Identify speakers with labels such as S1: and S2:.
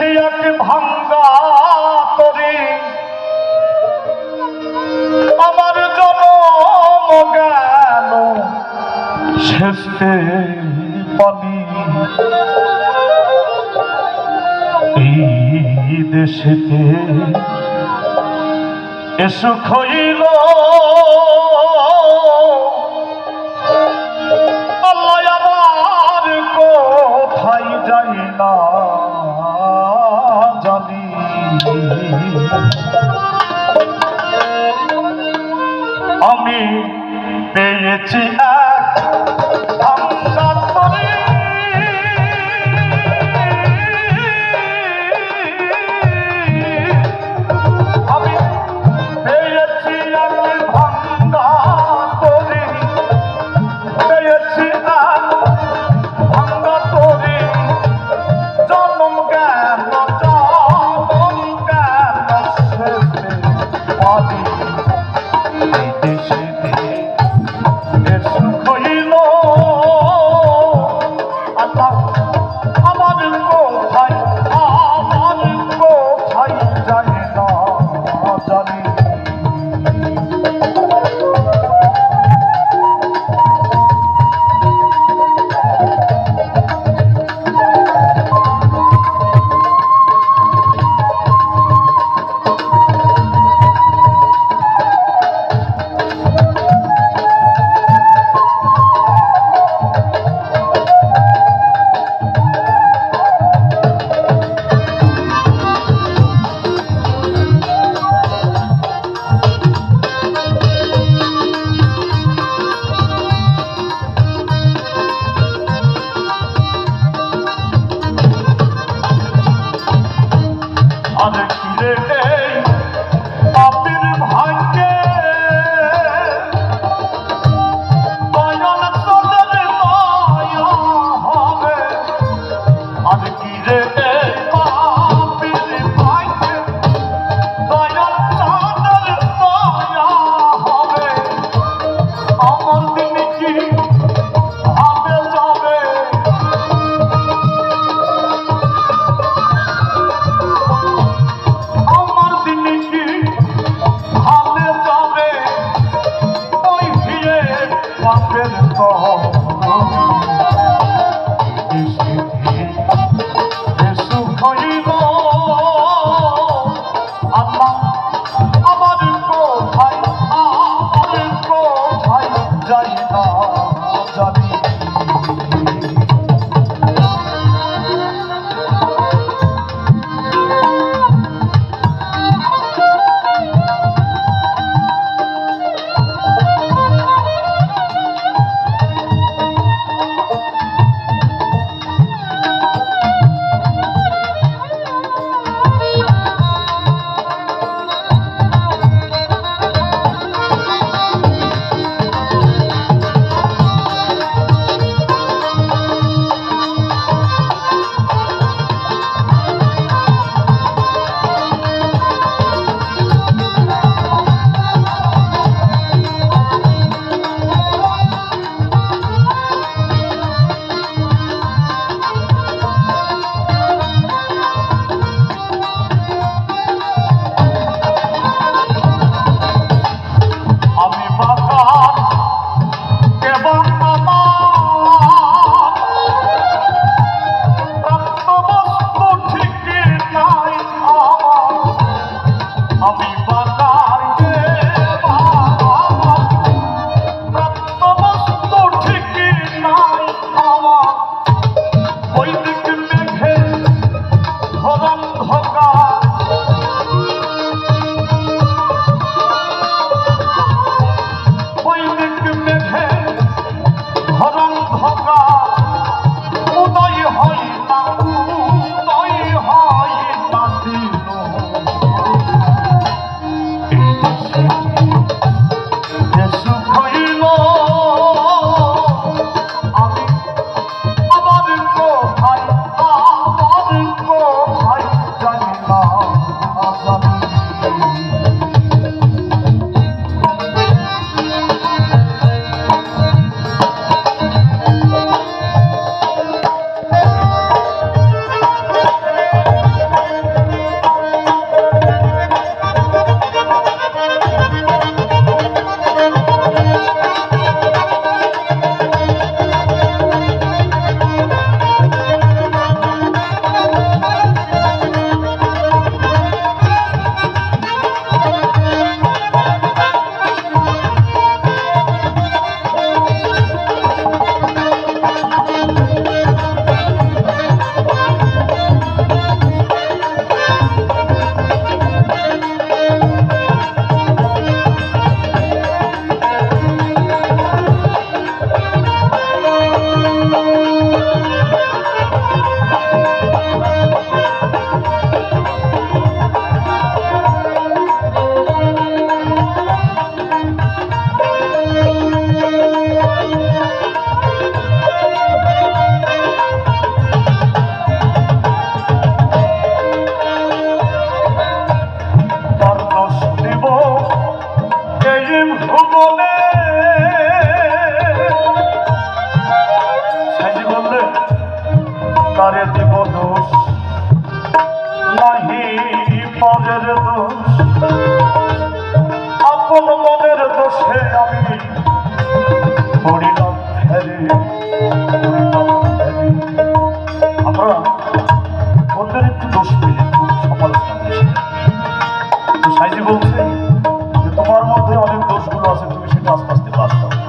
S1: সে এক ভাঙ্গা তরে আমার জনম গেল শেষে পানি। এই দেশেতে এসো খইল আল্লাহ আমার কোথায় যাই না। আমি পেয়েছি আপন দোষ পেলে তো সাইজি বলছে তোমার মধ্যে অনেক দোষগুলো আছে, তুমি সেটা আস্তে আস্তে বাদ দাও।